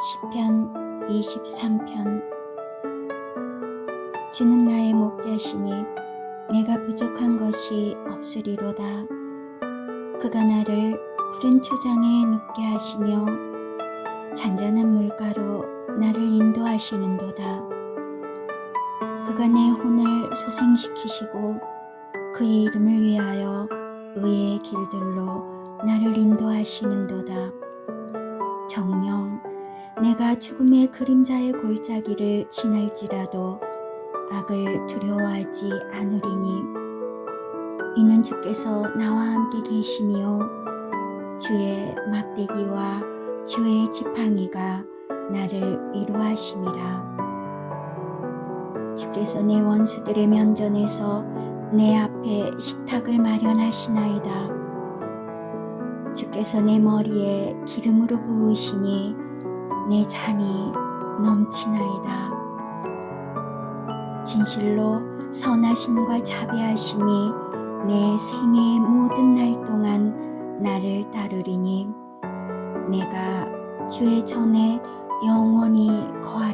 시편 23편 주는 나의 목자시니 내가 부족한 것이 없으리로다. 그가 나를 푸른 초장에 눕게 하시며 잔잔한 물가로 나를 인도하시는도다. 그가 내 혼을 소생시키시고 그의 이름을 위하여 의의 길들로 나를 인도하시는도다. 정령 내가 죽음의 그림자의 골짜기를 지날지라도 악을 두려워하지 않으리니. 이는 주께서 나와 함께 계시며 주의 막대기와 주의 지팡이가 나를 위로하심이라. 주께서 내 원수들의 면전에서 내 앞에 식탁을 마련하시나이다. 주께서 내 머리에 기름으로 부으시니 내 잔이 넘치나이다. 진실로 선하심과 자비하심이 내 생의 모든 날 동안 나를 따르리니 내가 주의 전에 영원히 거하리로다.